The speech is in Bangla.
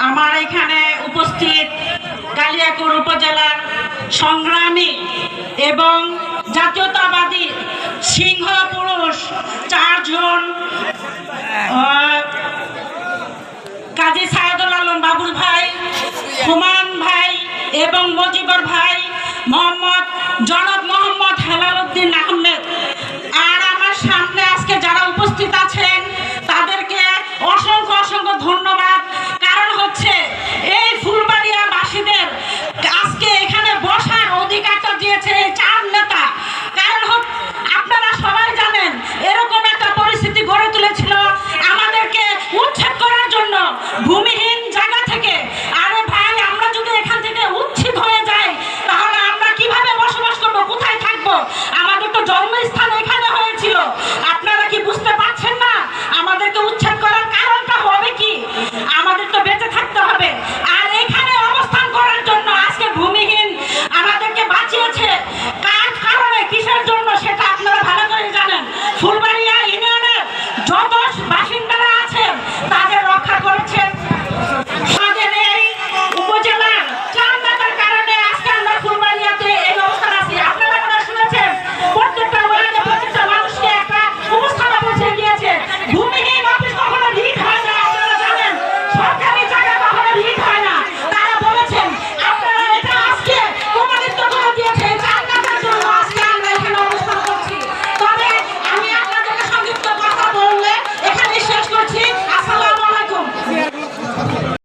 আমার এখানে উপস্থিত কালিয়াকুর উপজেলার সংগ্রামী এবং জাতীয়তাবাদী সিংহ পুরুষ চারজন কাজী সায়দুল আলম বাবুল ভাই হুমান ভাই এবং মজিবর ভাই। ask অবশ